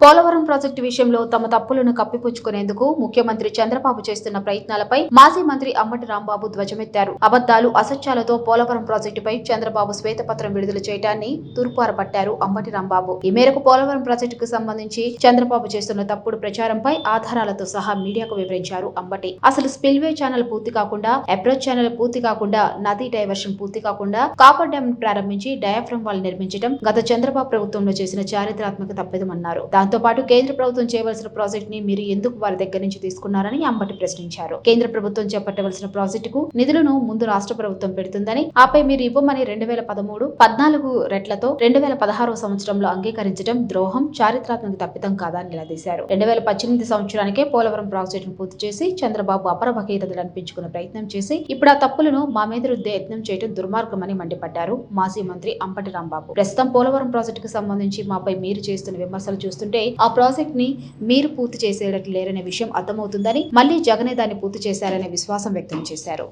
Polavaram project విషయంలో తమ తప్పులను కప్పిపుచ్చుకునేందుకు ముఖ్యమంత్రి చంద్రబాబు చేస్తున్న ప్రయత్నాలపై మాజీ మంత్రి అమ్మటి రాంబాబు ధ్వజమెత్తారు. అబద్దాలు అసత్యాలతో పోలవరం ప్రాజెక్టుపై చంద్రబాబు శ్వేతపత్రం విడుదల చేయడాన్ని తూర్పారబట్టారు అమ్మటి రాంబాబు. ఈ మేరకు పోలవరం ప్రాజెక్టుకు సంబంధించి చంద్రబాబు చేస్తున్న తప్పుడు ప్రచారంపై ఆధారాలతో సహా మీడియాకు వివరించారు అంబటి. అసలు స్పిల్వే ఛానల్ పూర్తి కాకుండా అప్రోచ్ ఛానల్ పూర్తి కాకుండా నదీ డైవర్షన్ పూర్తి కాకుండా కాపర్ డ్యామ్ ప్రారంభించి డయాఫ్రమ్ వాల్ నిర్మించడం గత చంద్రబాబు ప్రభుత్వంలో చేసిన చారిత్రాత్మక తప్పిదమన్నారు. దాంతోపాటు కేంద్ర ప్రభుత్వం చేయవలసిన ప్రాజెక్ట్ని మీరు ఎందుకు వారి దగ్గర నుంచి తీసుకున్నారని అంబటి ప్రశ్నించారు. కేంద్ర ప్రభుత్వం చేపట్టవలసిన ప్రాజెక్టుకు నిధులను ముందు రాష్ట్ర ప్రభుత్వం పెడుతుందని ఆపై మీరు ఇవ్వమని రెండు వేల పదమూడు పద్నాలుగు రెట్లతో రెండు వేల పదహారవ సంవత్సరంలో అంగీకరించడం ద్రోహం చారిత్రాత్మక తప్పిదం కాదా అని నిలదీశారు. రెండు వేల పద్దెనిమిది సంవత్సరానికే పోలవరం ప్రాజెక్టును పూర్తి చేసి చంద్రబాబు అపర అనిపించుకునే ప్రయత్నం చేసి ఇప్పుడు ఆ తప్పులను మా మీద రుద్దే యత్నం చేయడం దుర్మార్గమని మండిపడ్డారు మాజీ మంత్రి అంపటి రాంబాబు. ప్రస్తుతం పోలవరం ప్రాజెక్టుకు సంబంధించి మాపై మీరు చేస్తున్న విమర్శలు చూస్తున్న చేస్తుంటే ఆ ప్రాజెక్ట్ని మీరు పూర్తి చేసేటట్లు లేరనే విషయం అర్థమవుతుందని మళ్ళీ జగనే దాన్ని పూర్తి చేశారనే విశ్వాసం వ్యక్తం చేశారు.